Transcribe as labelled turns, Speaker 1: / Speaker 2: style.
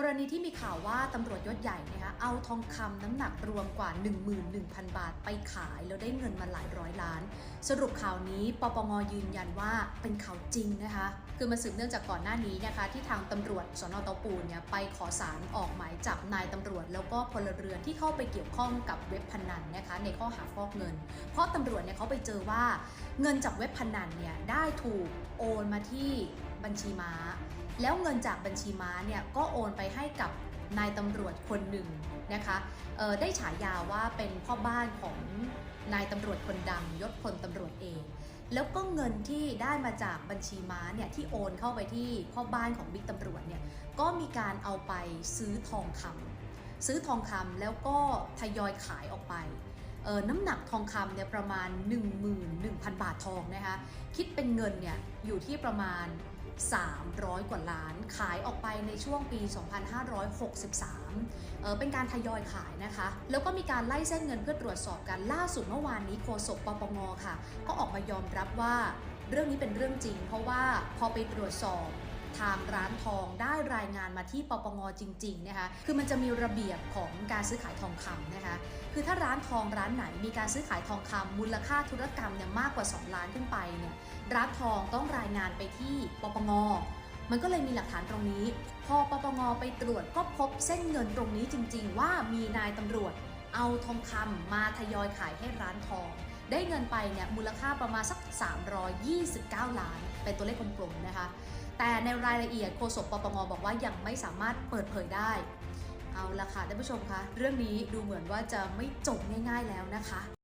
Speaker 1: กรณีที่มีข่าวว่าตำรวจยศใหญ่นะคะเอาทองคำน้ำหนักรวมกว่า 11,000 บาทไปขาย แล้วได้เงินมาหลายร้อยล้าน สรุปข่าวนี้ปปงยืนยันว่าเป็นข่าวจริงนะคะ คือมันสืบเนื่องจากก่อนหน้านี้นะคะ ที่ทางตำรวจสนตปูนเนี่ยไปขอสารออกหมายจับนายตำรวจ แล้วก็พลเรือนที่เข้าไปเกี่ยวข้องกับเว็บพนันนะคะ ในข้อหาฟอกเงิน เพราะตำรวจเนี่ยเขาไปเจอว่า เงินจากเว็บพนันเนี่ยได้ถูกโอนมาที่ บัญชีม้า แล้วเงินจากบัญชีม้าเนี่ยก็โอนไปให้กับนายตำรวจคนหนึ่งนะคะได้ฉายาว่าเป็นพ่อบ้านของนายตำรวจคนดังยศพลตำรวจเองแล้วก็เงินที่ได้มาจากบัญชีม้าเนี่ยที่โอนเข้าไปที่พ่อบ้านของบิ๊กตำรวจเนี่ยก็มีการเอาไปซื้อทองคำซื้อทองคำแล้วก็ทยอยขายออกไปเอ่อน้ำหนักทองคำเนี่ยประมาณ 11,000 บาททองนะคะคิดเป็นเงินเนี่ยอยู่ที่ประมาณ 300 กว่าล้าน ขายออกไปในช่วงปี 2563เอ่อเป็นการทยอยขายนะคะ แล้วก็มีการไล่เส้นเงินเพื่อตรวจสอบกันล่าสุดเมื่อวานนี้โฆษกปปงค่ะ ก็ออกมายอมรับว่าเรื่องนี้เป็นเรื่องจริง เพราะว่าพอไปตรวจสอบ ทางร้านทองได้รายงานมาที่ปปงจริงๆนะคะคือมันจะมีระเบียบของการซื้อขายทองคำนะคะคือถ้าร้านทองร้านไหนมีการซื้อขายทองคำมูลค่าธุรกรรมเนี่ยมากกว่า 2 ล้านขึ้นไปเนี่ยร้านทองต้องรายงานไปที่ปปงมันก็เลยมีหลักฐานตรงนี้ พอปปงไปตรวจก็พบเส้นเงินตรงนี้จริง ๆ ว่ามีนายตำรวจเอาทองคำมาทยอยขายให้ร้านทอง ได้เงินไปเนี่ยมูลค่าประมาณสัก 329 ล้าน เป็นตัวเลขกลมๆนะคะ แต่ในรายละเอียดโฆษกปปงบอกว่ายังไม่สามารถเปิดเผยได้ เอาละค่ะท่านผู้ชมคะเรื่องนี้ดูเหมือนว่าจะไม่จบง่าย ๆแล้วนะคะ